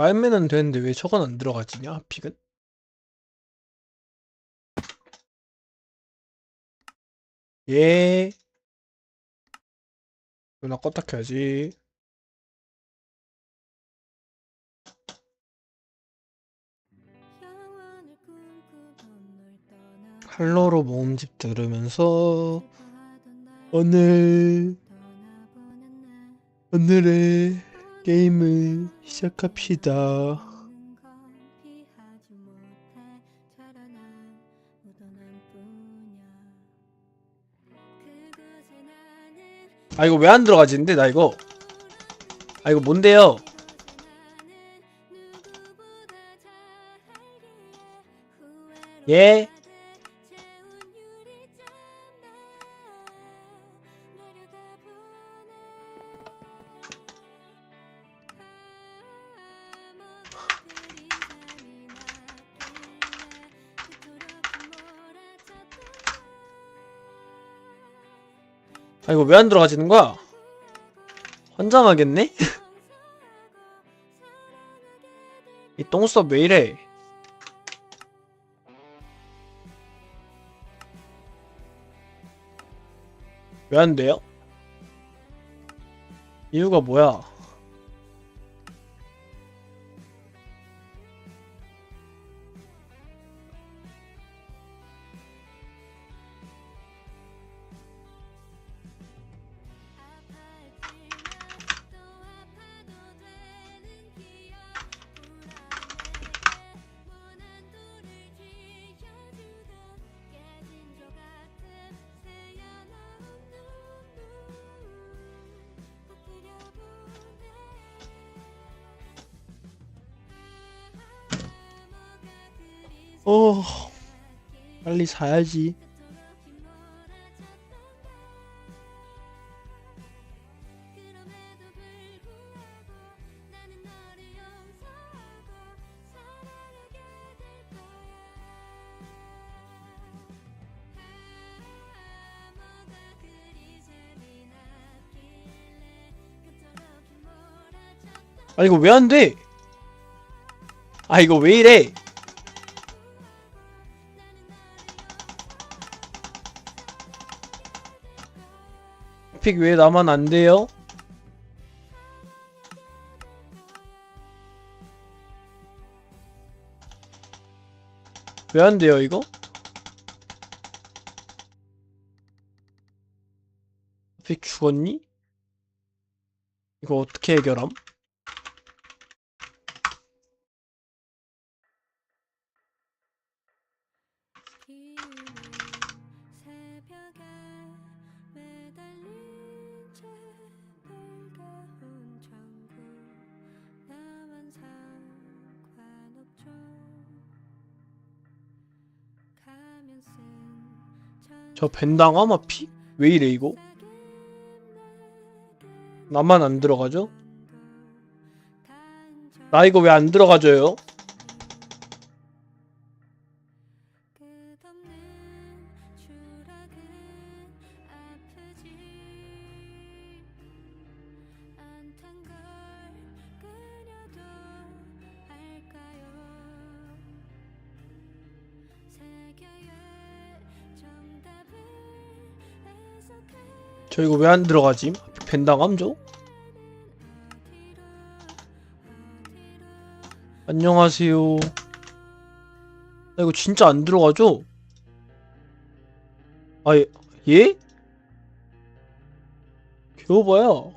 말매는 되는데 왜 저건 안 들어가지냐 픽은? 예. 누나 껐다 켜야지. 할로로 모음집 들으면서 오늘 오늘의 게임을 시작합시다. 아 이거 왜 안 들어가지는데 나 이거 아 이거 뭔데요? 예? 아 이거 왜 안 들어가지는 거야? 환장하겠네? 이 똥수업 왜 이래? 왜 안 돼요? 이유가 뭐야? 어 빨리 자야지. 아 이거 왜 안 돼? 아 이거 왜 이래? 픽 왜 나만 안 돼요? 왜 안 돼요 이거? 픽 죽었니? 이거 어떻게 해결함? 저 벤당 아마 픽? 왜 이래 이거? 나만 안 들어가죠? 나 이거 왜 안 들어가져요? 저 이거 왜 안 들어가지? 벤당함 저? 안녕하세요. 나 이거 진짜 안 들어가죠? 아, 예? 예? 겨워봐야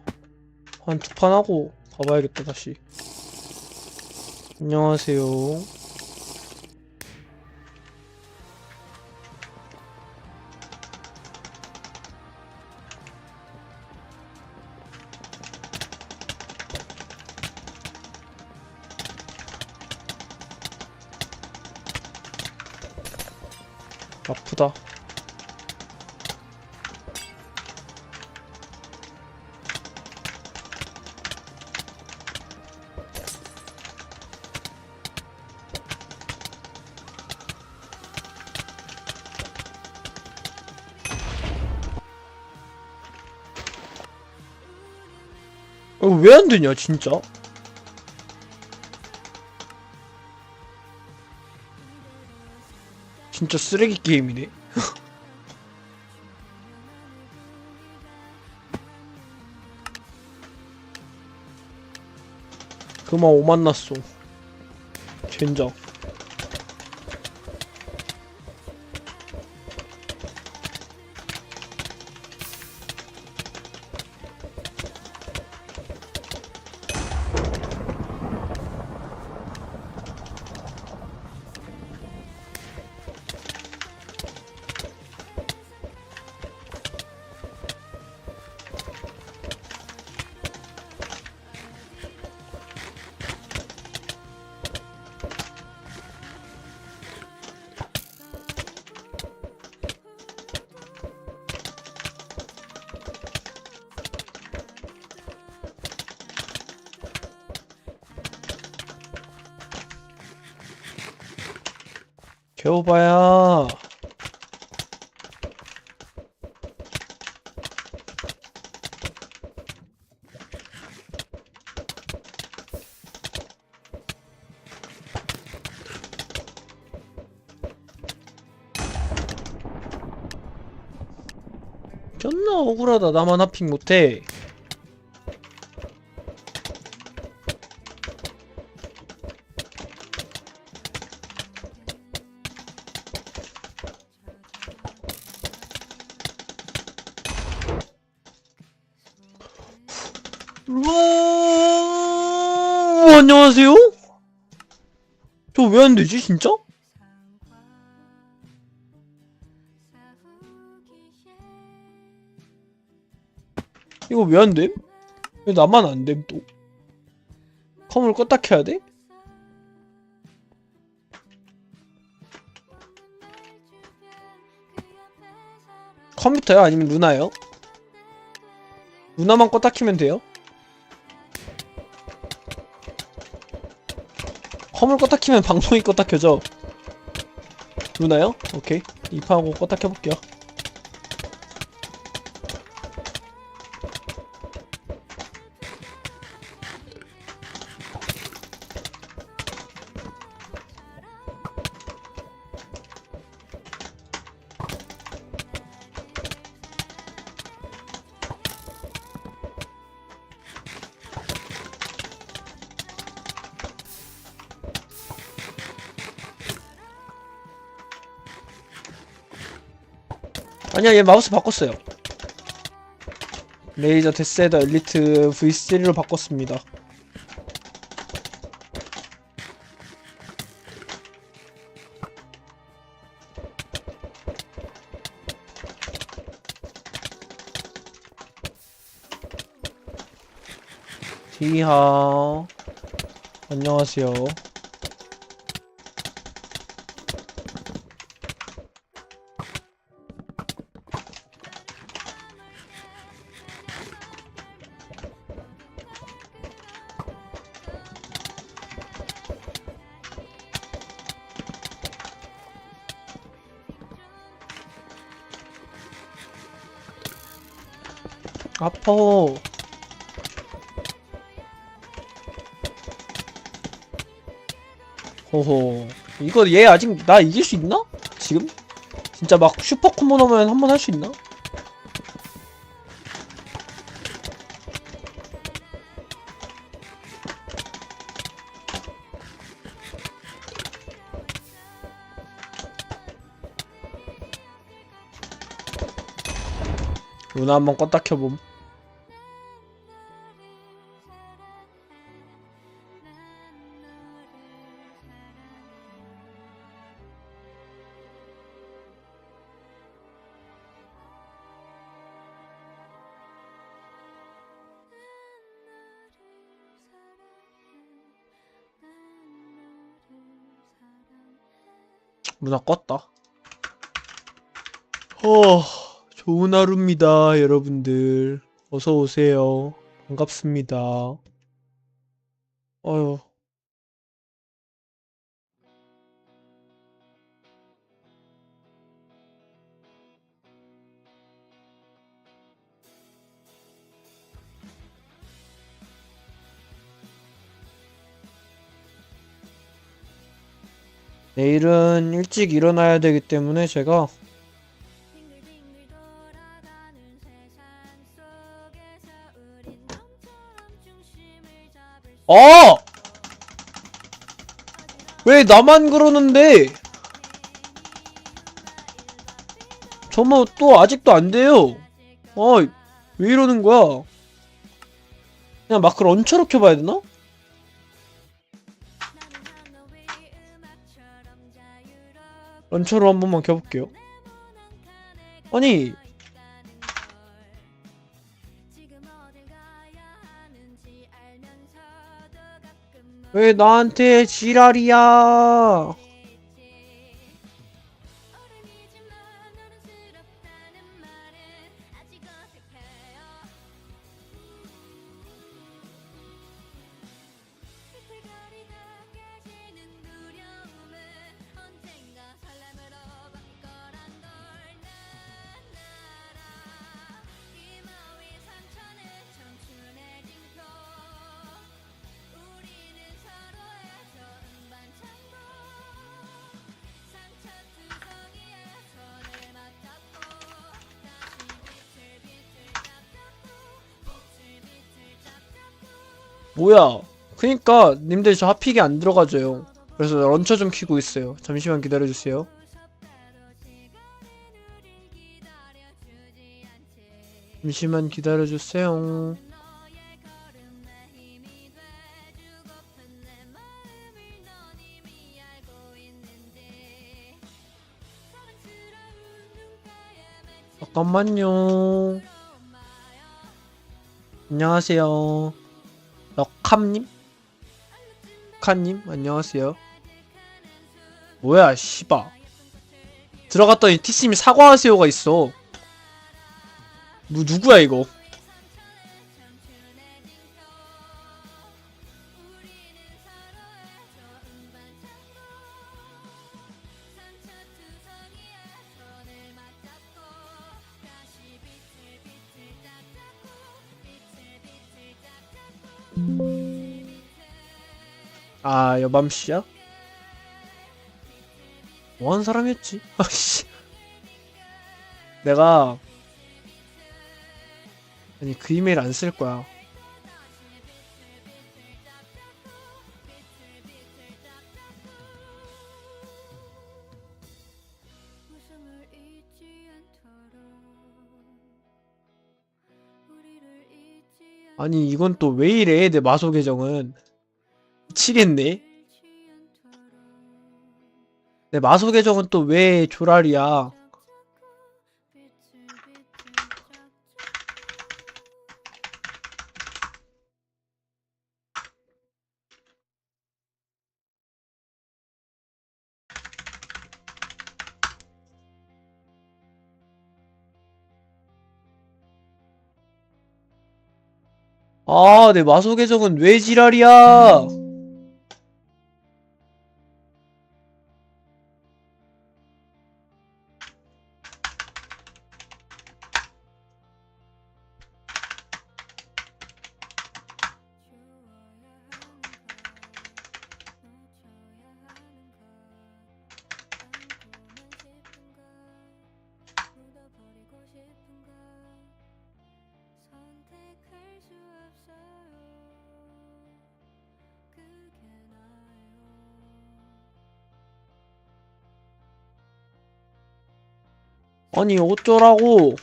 한 두 판 하고 가봐야겠다 다시. 안녕하세요. 어, 왜 안 되냐, 진짜? 진짜 쓰레기 게임이네. 그만 오만 났어. 젠장. 개오바야. 존나 억울하다. 나만 하핑 못해. 안녕하세요? 저 왜 안 되지, 진짜? 이거 왜 안 됨? 왜 나만 안 됨, 또? 컴을 껐다 켜야 돼? 컴퓨터요? 아니면 루나요? 루나만 껐다 키면 돼요? 컴을 껐다 키면 방송이 껐다 켜져. 루나요? 오케이. 입하고 껐다 켜볼게요 아니야 얘 마우스 바꿨어요. 레이저 데스헤더 엘리트 V3로 바꿨습니다. 디하. 안녕하세요 아파 호호 이거 얘 아직 나 이길 수 있나? 지금? 진짜 막 슈퍼 콤보 넣으면 한 번 할 수 있나? 루나 한번 껐다 켜봄 루나 껐다. 어 좋은 하루입니다 여러분들. 어서 오세요. 반갑습니다. 어휴 내일은 일찍 일어나야 되기 때문에 제가 어! 왜 나만 그러는데? 저뭐 또 아직도 안 돼요. 어, 왜 이러는 거야? 그냥 마크를 얹혀로 켜봐야 되나? 런처로 한 번만 켜볼게요. 아니, 왜 나한테 지랄이야? 뭐야? 그니까 님들 저 하픽이 안 들어가져요. 그래서 런처 좀 키고 있어요. 잠시만 기다려주세요. 잠시만 기다려주세요. 잠깐만요. 안녕하세요. 럭함님? 칸님? 안녕하세요. 뭐야, 씨바. 들어갔더니 티스님이 사과하세요가 있어. 뭐, 누구야, 이거? 아, 여밤씨야? 뭐하는 사람이었지? 아씨. 내가, 아니, 그 이메일 안 쓸 거야. 아니, 이건 또 왜 이래, 내 마소 계정은. 미치겠네. 내 마소 계정은 또 왜 조랄이야. 아, 내 마소 계정은 왜 지랄이야? 아니, 어쩌라고.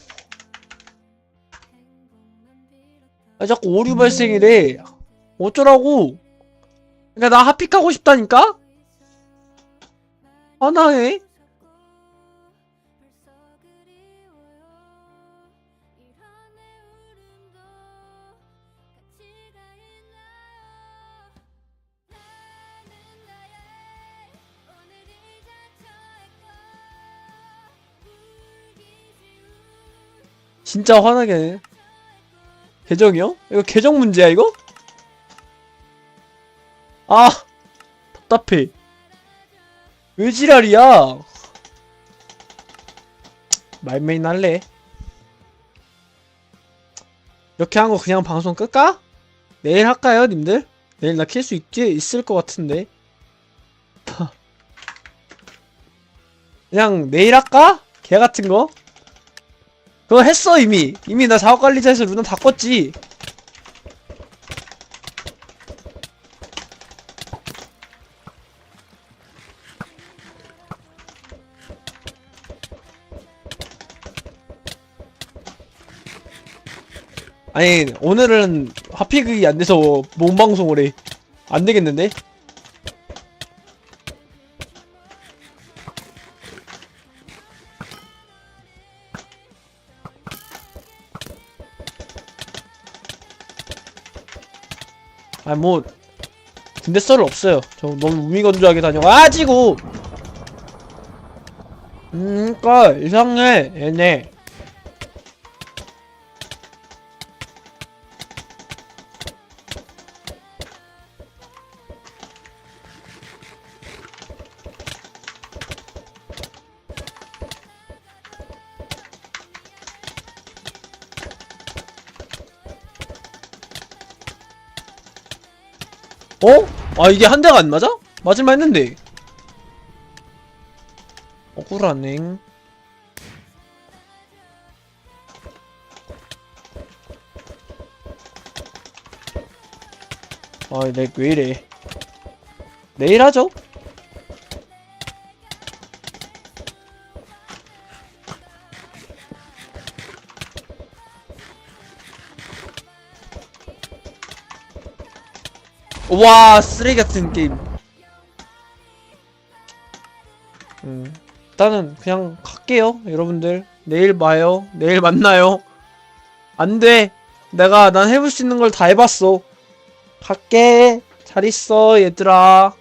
아, 자꾸 오류 발생이래. 어쩌라고. 그러니까 나 하픽하고 싶다니까? 하나해? 진짜 화나게 해. 계정이요? 이거 계정 문제야, 이거? 아, 답답해. 왜 지랄이야? 말메인 할래? 이렇게 한 거 그냥 방송 끌까? 내일 할까요, 님들? 내일 나 킬 수 있지, 있을 것 같은데. 그냥 내일 할까? 개 같은 거? 그거 했어 이미 이미 나 작업관리자에서 루나 다 껐지 아니 오늘은 그게 안 돼서 몸방송을 해. 안 되겠는데? 아 뭐 군대 썰 없어요. 저 너무 무미건조하게 다녀가지고 음, 그니까 이상해 얘네. 어? 아 이게 한 대가 안 맞아? 맞을만 했는데 억울하네 아이 렉왜 이래 내일 하죠? 와 쓰레기 같은 게임. 음, 일단은 그냥 갈게요 여러분들. 내일 봐요. 내일 만나요. 안 돼. 내가 난 해볼 수 있는 걸 다 해봤어. 갈게. 잘 있어 얘들아